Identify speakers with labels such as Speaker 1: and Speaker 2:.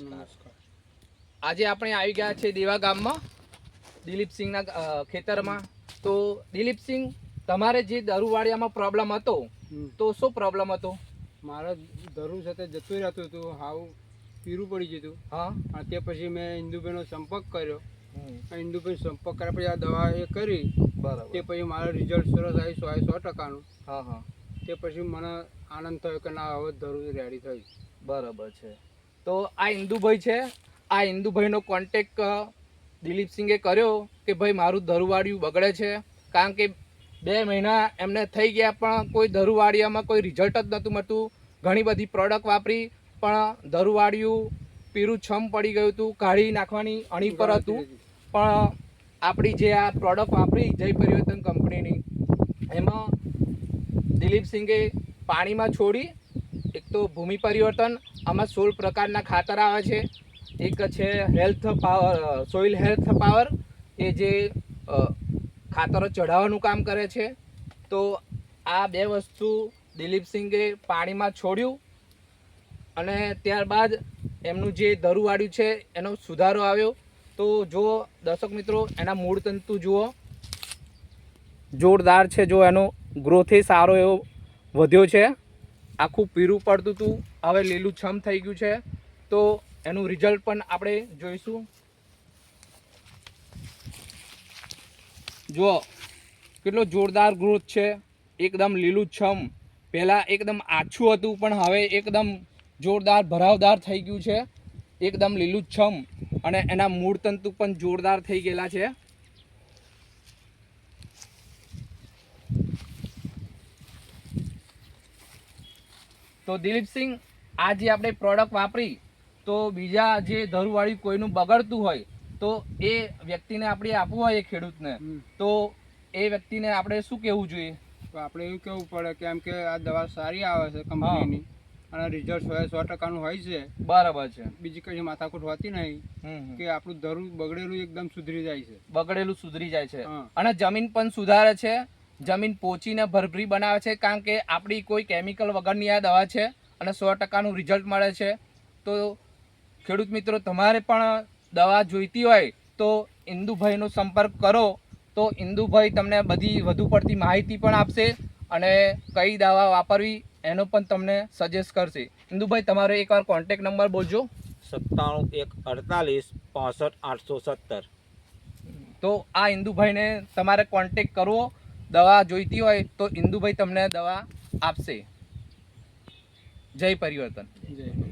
Speaker 1: નમસ્કાર.
Speaker 2: આજે આપણે આવી ગયા છે દેવા ગામમાં દિલીપસિંહના ખેતરમાં. તો દિલીપસિંહ તમારે જે દરુવાડિયામાં પ્રોબ્લેમ હતો તો શું પ્રોબ્લેમ હતો?
Speaker 1: મારા દરુ સાથે જતું રહેતું હતું હાવ પીરું પડી જતું
Speaker 2: હા.
Speaker 1: અને તે પછી મેં ઇન્દુભાઈનો સંપર્ક કર્યો.
Speaker 2: હમ,
Speaker 1: ઇન્દુભાઈ સંપર્ક કર્યા પછી આ દવા એ કરી.
Speaker 2: બરાબર.
Speaker 1: તે પછી મારું રિઝલ્ટ સરસ આવી સો સો ટકાનું.
Speaker 2: હા હા.
Speaker 1: તે પછી મને આનંદ થયો કે ના હવે દરુ રેડી થઈ.
Speaker 2: બરાબર છે. તો આ ઇન્દુભાઈ છે. આ ઇન્દુભાઈનો કોન્ટેક દિલીપસિંહે કર્યો કે ભાઈ મારું ધરુવાડિયું બગડે છે. કારણ કે બે મહિના એમને થઈ ગયા પણ કોઈ ધરુવાડિયામાં કોઈ રિઝલ્ટ જ નહોતું મળતું. ઘણી બધી પ્રોડક્ટ વાપરી પણ ધરુવાડિયું પીરું છમ પડી ગયું હતું. કાઢી નાખવાની અણી પર હતું. પણ આપણી જે આ પ્રોડક્ટ વાપરી જય પરિવર્તન કંપનીની એમાં દિલીપસિંહે પાણીમાં છોડી એક તો ભૂમિ પરિવર્તન, આમાં સોળ પ્રકારના ખાતર આવે છે. એક છે health power soil health power એ જે ખાતરો ચઢાવવાનું કામ કરે છે. તો આ બે વસ્તુ દિલીપસિંહે પાણીમાં છોડ્યું અને ત્યારબાદ એમનું જે દરુવાડ્યું છે, એનો સુધારો આવ્યો. તો જો દર્શક મિત્રો, એના મૂળ તંતુ જુઓ. જોરદાર છે જો એનો ગ્રોથે સારો એવો વધ્યો છે. આખું પીરું પડતું હતું હવે લીલું છમ થઈ ગયું છે. તો એનું રિઝલ્ટ પણ આપણે જોઈશું. જુઓ, કેટલો જોરદાર ગ્રોથ છે. એકદમ લીલું છમ. પહેલાં એકદમ આછું હતું, પણ હવે એકદમ જોરદાર, ભરાવદાર થઈ ગયું છે. એકદમ લીલું છમ. અને એના મૂળ તંતુ પણ જોરદાર થઈ ગયેલા છે. તો દિલીપસિંહ આ જે આપણે પ્રોડક્ટ વાપરી તો બીજા જે ધરુવાળી કોઈનું બગડતું હોય તો એ વ્યક્તિને આપણે આપવું હોય એ ખેડૂતને. તો એ વ્યક્તિને આપણે શું કહેવું જોઈએ?
Speaker 1: તો આપણે એવું કહેવું પડે કે એમ કે આ દવા સારી આવે છે કંપનીની અને રિઝલ્ટ સો સો ટકાનું હોય છે.
Speaker 2: બરાબર છે.
Speaker 1: બીજી કઈ માથાકૂટ હોતી નહીં. કે આપણું ધરું બગડેલું એકદમ સુધરી જાય છે.
Speaker 2: બગડેલું સુધરી જાય છે. અને જમીન પણ સુધારે છે. જમીન પોચીને ભરભરી બનાવે છે કારણ કે આપણી કોઈ કેમિકલ વગરની આ દવા છે અને સો ટકાનું રિઝલ્ટ મળે છે. તો ખેડૂત મિત્રો તમારે પણ દવા જોઈતી હોય તો ઇન્દુભાઈનો સંપર્ક કરો. તો ઇન્દુભાઈ તમને બધી વધુ પડતી માહિતી પણ આપશે અને કઈ દવા વાપરવી એનો પણ તમને સજેસ્ટ કરશે. ઇન્દુભાઈ તમારો એકવાર કોન્ટેક નંબર બોલજો.
Speaker 3: સત્તાણું એક અડતાલીસ પાસઠ આઠસો સત્તર.
Speaker 2: તો આ ઇન્દુભાઈને તમારે કોન્ટેક કરવો. દવા જોઈતી હોય તો ઇન્દુભાઈ તમને દવા આપશે. જય પરિવર્તન.
Speaker 1: જય.